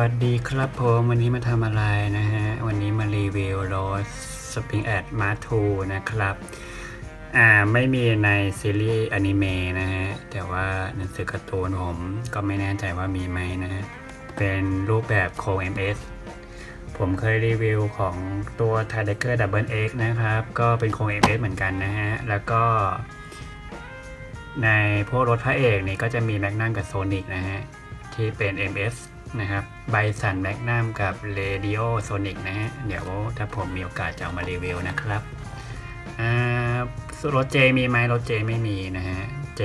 สวัสดีครับผมวันนี้มาทำอะไรนะฮะ วันนี้มารีวิวรถ Spring a d Mark 2นะครับ อ่าไม่มีในซีรีส์อนิเมะนะฮะ แต่ว่าหนังสือการ์ตูนผมก็ไม่แน่ใจว่ามีไหมนะฮะ เป็นรูปแบบโค MS ผมเคยรีวิวของตัว t i d e r Double X นะครับ ก็เป็นโค MS เหมือนกันนะฮะ แล้วก็ ในพวกรถพระเอกนี่ก็จะมีแมกนัมกับโซนิกนะฮะ ที่เป็น MS นะครับไบสันแมกนัมกับ Radio Sonic นะฮะ เดี๋ยวถ้าผมมีโอกาสจะเอามารีวิวนะครับรถเจมีไหมรถเจไม่มีนะฮะ เจ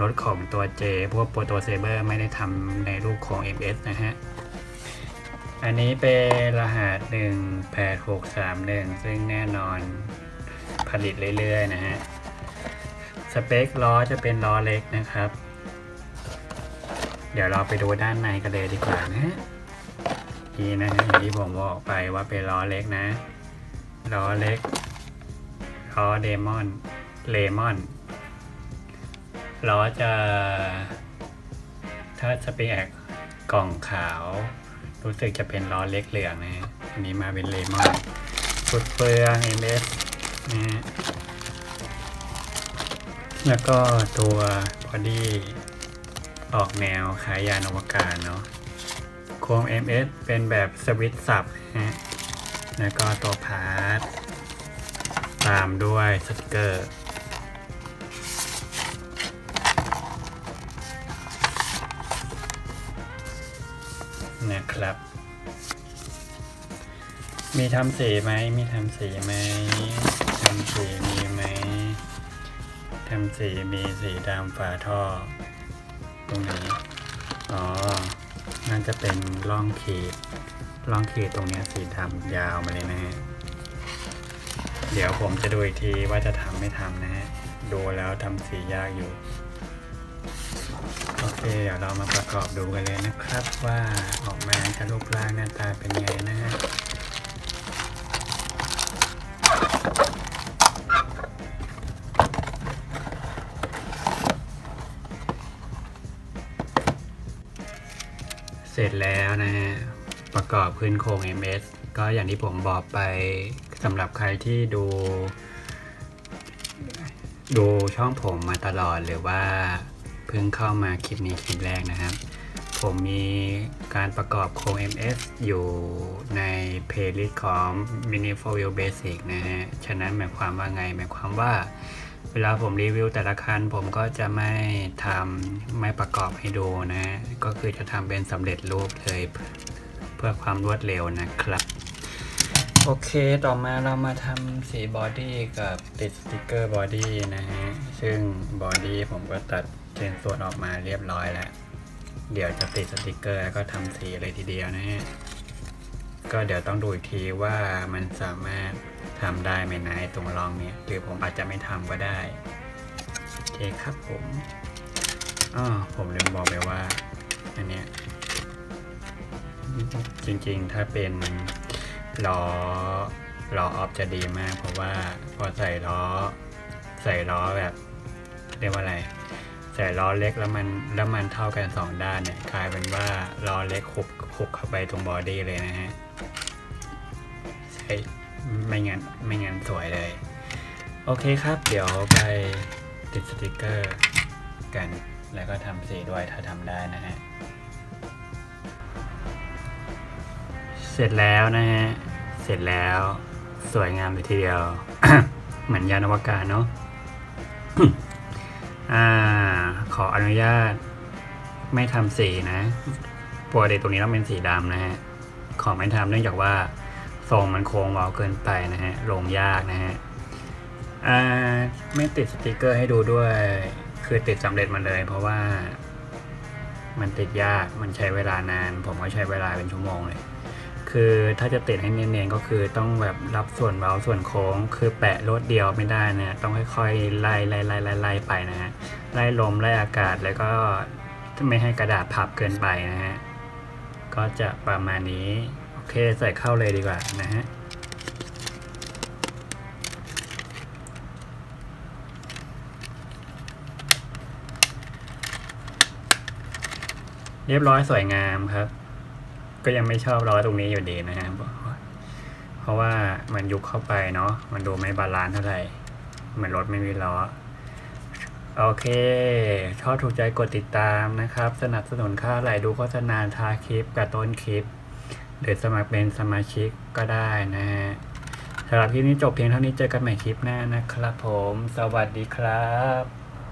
รถของตัวเจพวกโปรโตเซเบอร์ไม่ได้ทำในรูปของ MS นะฮะ อันนี้เป็นรหัส 18631 ซึ่งแน่นอนผลิตเรื่อยๆนะฮะ สเปคล้อจะเป็นล้อเล็กนะครับ เดี๋ยวเราไปดูด้านในกันเลยดีกว่านะฮะนี่นะฮะอย่างที่ผมบอกไปว่าเป็นล้อเล็กนะล้อเล็กล้อเดมอนเลมอนล้อจะ ถ้าสปริงแอกกล่องขาว รู้สึกจะเป็นล้อเล็กเหลืองนะอันนี้มาเป็นเลมอนฟุดเฟือง MS นะฮะแล้วก็ตัวบอดี้ ออกแนวขายยานอวกาศเนาะโครง MS เป็นแบบสวิตช์สับฮะ แล้วก็ตัวพาร์ทตามด้วยสติกเกอร์ นะครับ มีทำสีไหม มีทำสีไหม ทำสีมีไหม ทำสีมีสีดำฝาท่อ ตรงนี้อ๋อน่าจะเป็นร่องขีดร่องขีดตรงนี้สีดำยาวมาเลยนะฮะเดี๋ยวผมจะดูอีกทีว่าจะทำไม่ทำนะฮะดูแล้วทำสียากอยู่โอเคเดี๋ยวเรามาประกอบดูกันเลยนะครับ ว่าออกมาจะรูปร่างหน้าตาเป็นไงนะฮะ เสร็จแล้วนะฮะ ประกอบขึ้นโครง MS ก็อย่างที่ผมบอกไปสำหรับใครที่ดู ดูช่องผมมาตลอดหรือว่าเพิ่งเข้ามาคลิปนี้คลิปแรกนะครับ ผมมีการประกอบโครง MS อยู่ในเพลย์ลิสต์ของ Mini for Wheel Basic นะฮะ ฉะนั้นหมายความว่าไง หมายความว่า เวลาผมรีวิวแต่ละคันผมก็จะไม่ทำไม่ประกอบให้ดูนะ ก็คือจะทำเป็นสำเร็จรูปเลยเพื่อความรวดเร็วนะครับ โอเคต่อมาเรามาทำสีบอดี้กับติดสติกเกอร์บอดี้นะฮะ ซึ่งบอดี้ผมก็ตัดเส้นส่วนออกมาเรียบร้อยแล้ว เดี๋ยวจะติดสติกเกอร์แล้วก็ทำสีเลยทีเดียวนะฮะ ก็เดี๋ยวต้องดูอีกทีว่ามันสามารถทำได้ไหมนะไอ้ตรงรองเนี้ยหรือผมอาจจะไม่ทำก็ได้โอเคครับผมอ๋อผมลืมบอกไปว่าอันเนี้ยจริงๆถ้าเป็นล้อล้อออฟจะดีมาก เพราะว่าพอใส่ล้อ ใส่ล้อแบบเรียกว่าอะไร ใส่ล้อเล็กแล้วมันแล้วมันเท่ากันสองด้านเนี่ยกลายเป็นว่าล้อเล็กขุบขุบเข้าไปตรงบอดี้เลยนะฮะใช่ไม่งั้นไม่งั้นสวยเลย โอเคครับ เดี๋ยวไปติดสติกเกอร์กัน แล้วก็ทำสีด้วยถ้าทำได้นะฮะ เสร็จแล้วนะฮะ เสร็จแล้วสวยงามเลยทีเดียว เหมือนยานอวกาศเนาะอ่า ขออนุญาต ไม่ทำสีนะปกติตรงนี้ต้องเป็นสีดำนะฮะ ขอไม่ทำเนื่องจากว่าทรงมันโค้งเว้าเกินไปนะฮะ ลงยากนะฮะอ่าไม่ติดสติกเกอร์ให้ดูด้วย คือติดสำเร็จมาเลย เพราะว่ามันติดยาก มันใช้เวลานาน ผมก็ใช้เวลาเป็นชั่วโมงเลย คือถ้าจะติดให้เนียนๆก็คือต้องแบบรับส่วนเว้าส่วนโค้ง คือแปะรวดเดียวไม่ได้นะ ต้องค่อยๆไล่ไล่ไล่ไล่ไล่ไปนะฮะ ไล่ลมไล่อากาศแล้วก็ไม่ให้กระดาษพับเกินไปนะฮะ ก็จะประมาณนี้ โอเคใส่เข้าเลยดีกว่านะฮะเรียบร้อยสวยงามครับ ก็ยังไม่ชอบล้อตรงนี้อยู่ดีนะฮะเพราะว่ามันยุบเข้าไปเนาะมันดูไม่บาลานซ์เท่าไหร่เหมือนรถไม่มีล้อ โอเค ชอบถูกใจกดติดตามนะครับ สนับสนุนค่าไหลดูโฆษณาท้าคลิปกับต้นคลิป หรือสมัครเป็นสมาชิกก็ได้นะฮะสำหรับคลิปนี้จบเพียงเท่านี้เจอกันใหม่คลิปหน้านะครับผม สวัสดีครับ